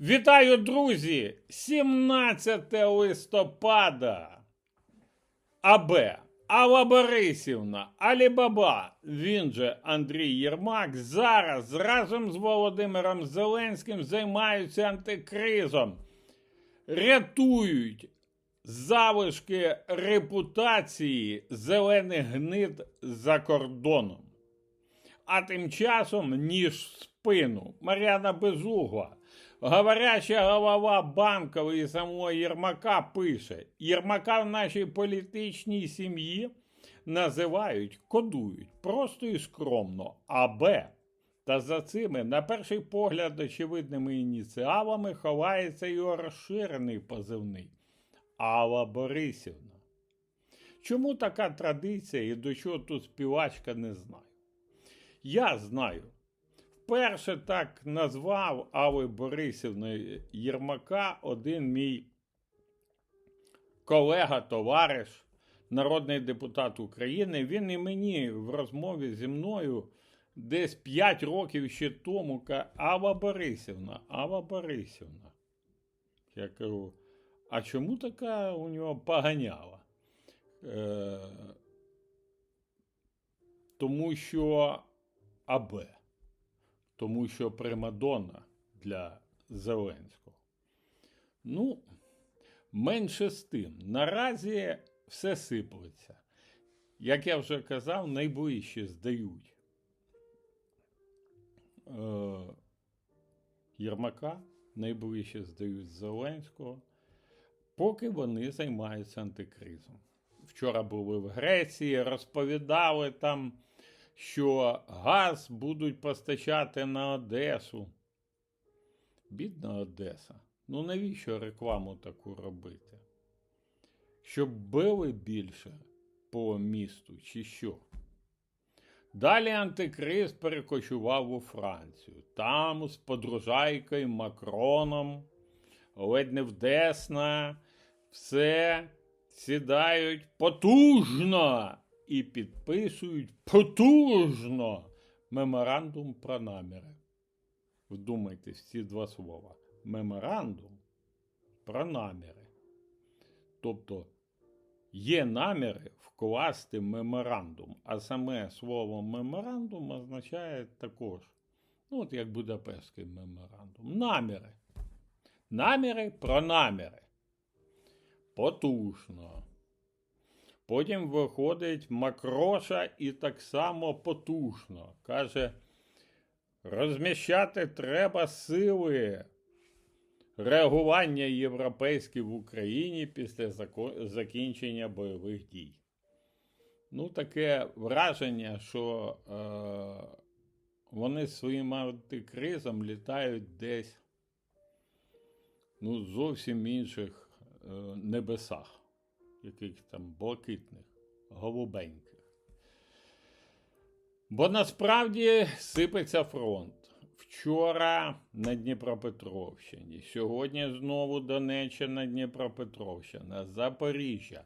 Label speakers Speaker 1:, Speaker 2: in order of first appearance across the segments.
Speaker 1: Вітаю, друзі! 17 листопада. АБ. Алла Борисівна, Алібаба, він же Андрій Єрмак, зараз разом з Володимиром Зеленським займаються антикризом, рятують залишки репутації зелених гнид за кордоном. А тим часом ніж в спину. Мар'яна Безугла, говоряща голова банкової самого Єрмака пише: Єрмака в нашій політичній сім'ї називають, кодують просто і скромно АБ. Та за цими, на перший погляд, очевидними ініціалами ховається його розширений позивний Алла Борисівна. Чому така традиція і до чого тут співачка не знаю? Я знаю. Вперше так назвав Алли Борисівни Єрмака один мій колега, товариш, народний депутат України. Він і мені в розмові зі мною десь 5 років ще тому каже, Алла Борисівна, Алла Борисівна. Я кажу, а чому така у нього поганяла? Е, тому що АБ, тому що Примадонна для Зеленського. Ну, менше з тим. Наразі все сиплеться. Як я вже казав, найближче здають е, Єрмака, найближче здають Зеленського, поки вони займаються антикризом. Вчора були в Греції, розповідали там що газ будуть постачати на Одесу. Бідна Одеса. Ну навіщо рекламу таку робити? Щоб били більше по місту, чи що? Далі антикриз перекочував у Францію. Там з подружайкою Макроном, ледь не вдесна, все сідають потужно і підписують потужно меморандум про наміри. Вдумайтесь ці два слова. Меморандум про наміри. Тобто є наміри вкласти меморандум, а саме слово меморандум означає також, ну, от як Будапештський меморандум. Наміри. Наміри про наміри. Потужно. Потім виходить Макроша і так само потужно. Каже, розміщати треба сили реагування європейські в Україні після закінчення бойових дій. Ну, таке враження, що е, вони своїм антикризом літають десь ну, зовсім інших е, небесах яких там блакитних, голубеньких. Бо насправді сипеться фронт. Вчора на Дніпропетровщині, сьогодні знову Донеччина, Дніпропетровщина, Запоріжжя.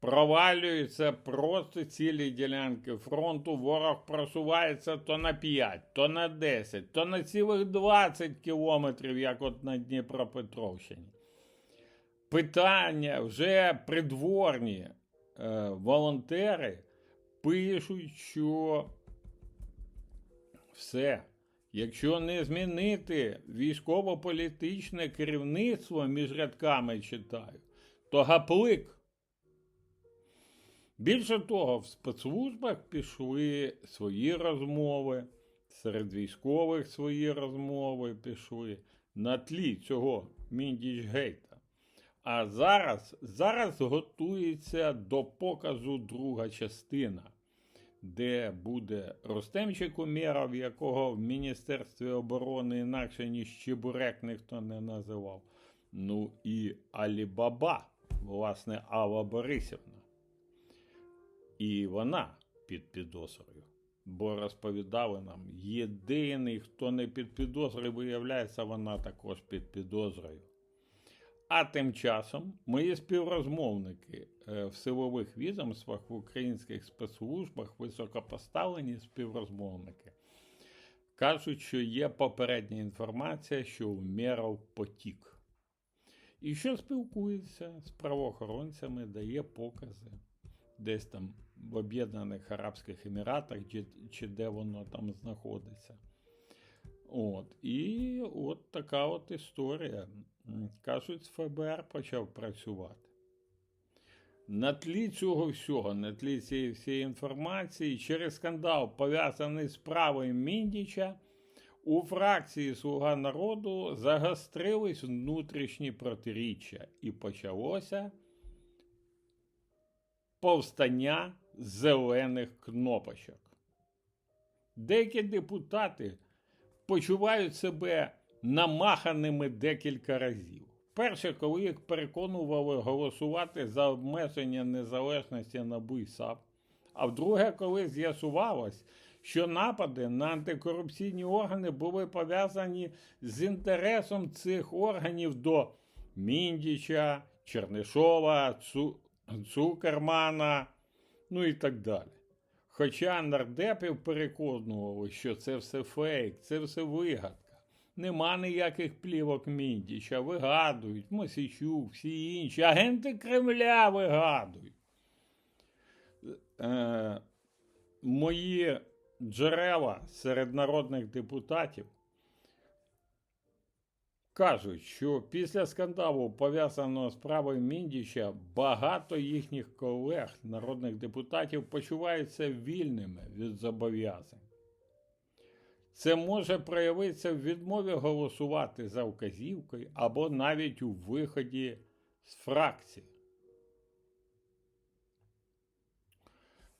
Speaker 1: Провалюються просто цілі ділянки фронту. Ворог просувається то на 5, то на 10, то на цілих 20 кілометрів, як от на Дніпропетровщині питання вже придворні е, волонтери пишуть, що все, якщо не змінити військово-політичне керівництво між рядками читаю, то гаплик. Більше того, в спецслужбах пішли свої розмови, серед військових свої розмови пішли на тлі цього Міндічгейта. А зараз, зараз готується до показу друга частина, де буде Ростемчик Умєров, якого в Міністерстві оборони інакше ніж Чебурек ніхто не називав. Ну і Алібаба, власне, Алла Борисівна. І вона під підозрою. Бо розповідали нам, єдиний, хто не під підозрою, виявляється, вона також під підозрою. А тим часом мої співрозмовники е, в силових відомствах в українських спецслужбах, високопоставлені співрозмовники, Кажуть, що є попередня інформація, що Умєров потік. І що спілкується з правоохоронцями, дає покази десь там в Об'єднаних Арабських Еміратах, чи, чи де воно там знаходиться. От. І от така от історія. Кажуть, ФБР почав працювати. На тлі цього всього, на тлі цієї всієї інформації, через скандал, пов'язаний з правою Міндіча, у фракції Слуга народу загострились внутрішні протиріччя і почалося повстання зелених кнопочок. Деякі депутати почувають себе намаханими декілька разів. Перше, коли їх переконували голосувати за обмеження незалежності НАБУ і а вдруге, коли з'ясувалось, що напади на антикорупційні органи були пов'язані з інтересом цих органів до Міндіча, Чернишова, Цу... Цукермана, ну і так далі. Хоча нардепів переконували, що це все фейк, це все вигадка. Нема ніяких плівок Міндіча, вигадують, Мосічук, всі інші. Агенти Кремля вигадують. Е, мої джерела серед народних депутатів кажуть, що після скандалу, пов'язаного з правою Міндіча, багато їхніх колег, народних депутатів, почуваються вільними від зобов'язань. Це може проявитися в відмові голосувати за вказівкою або навіть у виході з фракції.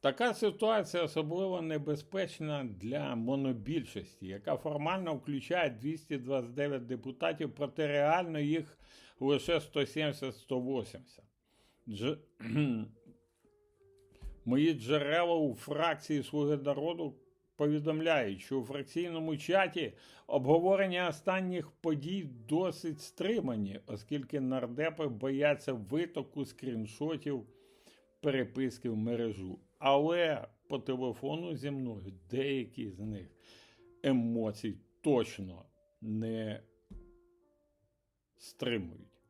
Speaker 1: Така ситуація особливо небезпечна для монобільшості, яка формально включає 229 депутатів, проте реально їх лише 170-180. Дж... Мої джерела у фракції Слуги народу повідомляють, що у фракційному чаті обговорення останніх подій досить стримані, оскільки нардепи бояться витоку скріншотів переписки в мережу. Але по телефону зі мною деякі з них емоцій точно не стримують.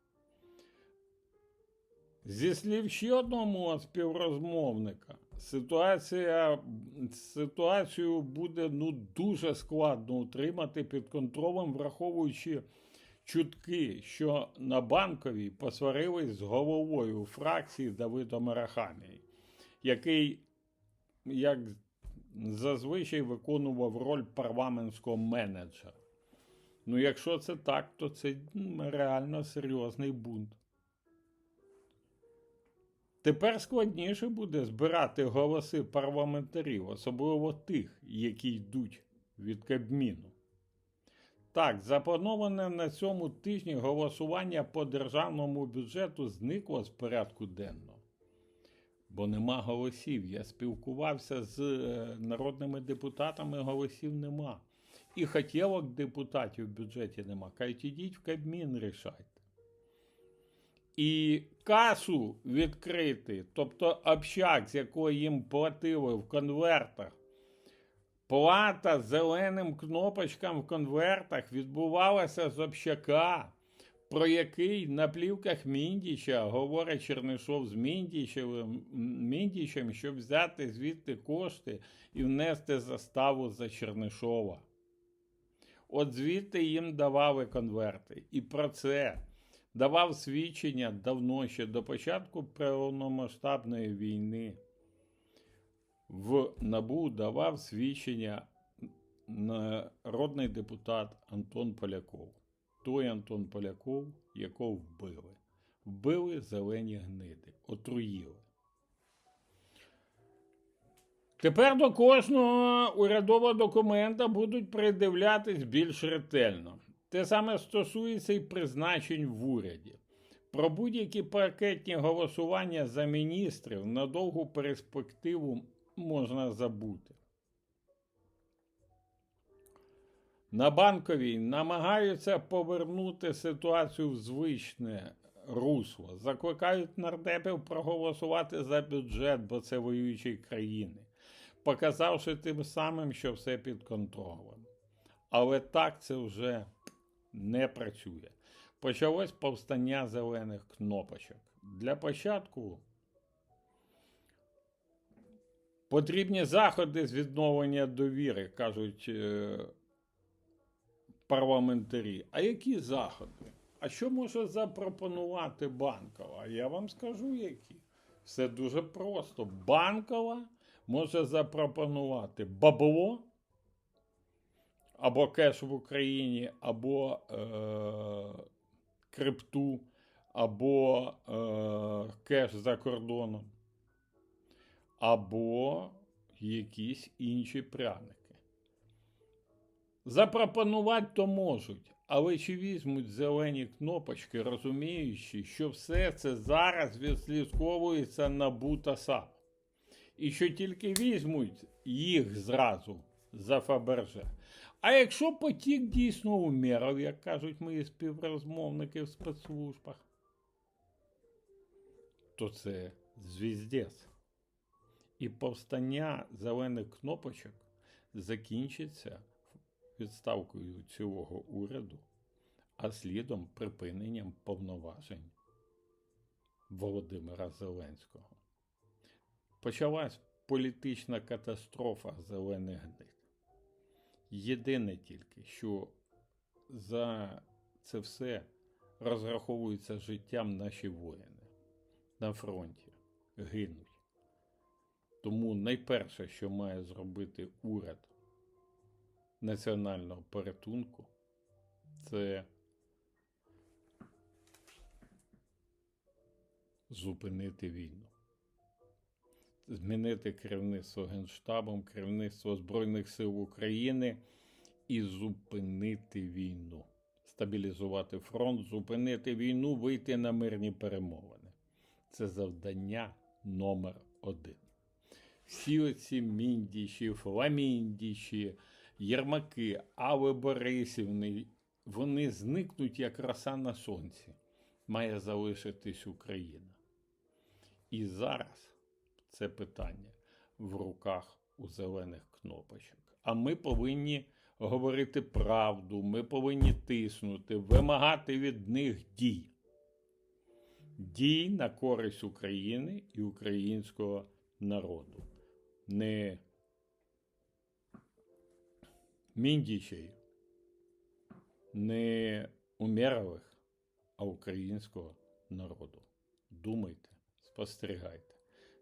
Speaker 1: Зі слів ще одного співрозмовника, ситуація, ситуацію буде ну, дуже складно утримати під контролем, враховуючи чутки, що на банковій посварились з головою фракції Давидом Арахамії, який, як зазвичай, виконував роль парламентського менеджера. Ну, якщо це так, то це реально серйозний бунт. Тепер складніше буде збирати голоси парламентарів, особливо тих, які йдуть від Кабміну. Так, заплановане на цьому тижні голосування по державному бюджету зникло з порядку денного, бо нема голосів. Я спілкувався з е, народними депутатами, голосів нема. І хотілок депутатів в бюджеті нема. Кажуть, ідіть в Кабмін рішайте. І касу відкрити, тобто общак, з якої їм платили в конвертах, плата зеленим кнопочкам в конвертах відбувалася з общака, про який на плівках Міндіча говорить Чернишов з Міндічем, Міндічем, щоб взяти звідти кошти і внести заставу за Чернишова. От звідти їм давали конверти. І про це давав свідчення давно ще до початку повномасштабної війни. В НАБУ давав свідчення народний депутат Антон Поляков. Той Антон Поляков, якого вбили. Вбили зелені гниди, отруїли. Тепер до кожного урядового документа будуть придивлятись більш ретельно. Те саме стосується і призначень в уряді. Про будь-які пакетні голосування за міністрів на довгу перспективу можна забути. На банковій намагаються повернути ситуацію в звичне русло. Закликають нардепів проголосувати за бюджет, бо це воюючі країни, показавши тим самим, що все під контролем. Але так це вже не працює. Почалось повстання зелених кнопочок. Для початку потрібні заходи з відновлення довіри, кажуть е, парламентарі. А які заходи? А що може запропонувати банкова? Я вам скажу які. Все дуже просто. Банкова може запропонувати бабло або кеш в Україні, або е, крипту, або е, кеш за кордоном, або якісь інші пряники. Запропонувати то можуть, але чи візьмуть зелені кнопочки, розуміючи, що все це зараз відслідковується на бута САП. І що тільки візьмуть їх зразу за Фаберже. А якщо потік дійсно умеров, як кажуть мої співрозмовники в спецслужбах, то це звіздець. І повстання зелених кнопочок закінчиться відставкою цілого уряду, а слідом припиненням повноважень Володимира Зеленського. Почалась політична катастрофа зелених гнид. Єдине тільки, що за це все розраховується життям наші воїни на фронті, гинуть. Тому найперше, що має зробити уряд національного порятунку, це зупинити війну. Змінити керівництво Генштабом, керівництво Збройних сил України і зупинити війну, стабілізувати фронт, зупинити війну, вийти на мирні перемовини. Це завдання номер один. Всі оці міндіші, фламіндіші, Єрмаки, Ави Борисівни, вони зникнуть як роса на сонці. Має залишитись Україна. І зараз це питання в руках у зелених кнопочок. А ми повинні говорити правду, ми повинні тиснути, вимагати від них дій. Дій на користь України і українського народу. Не міндічей, не умерових, а українського народу. Думайте, спостерігайте,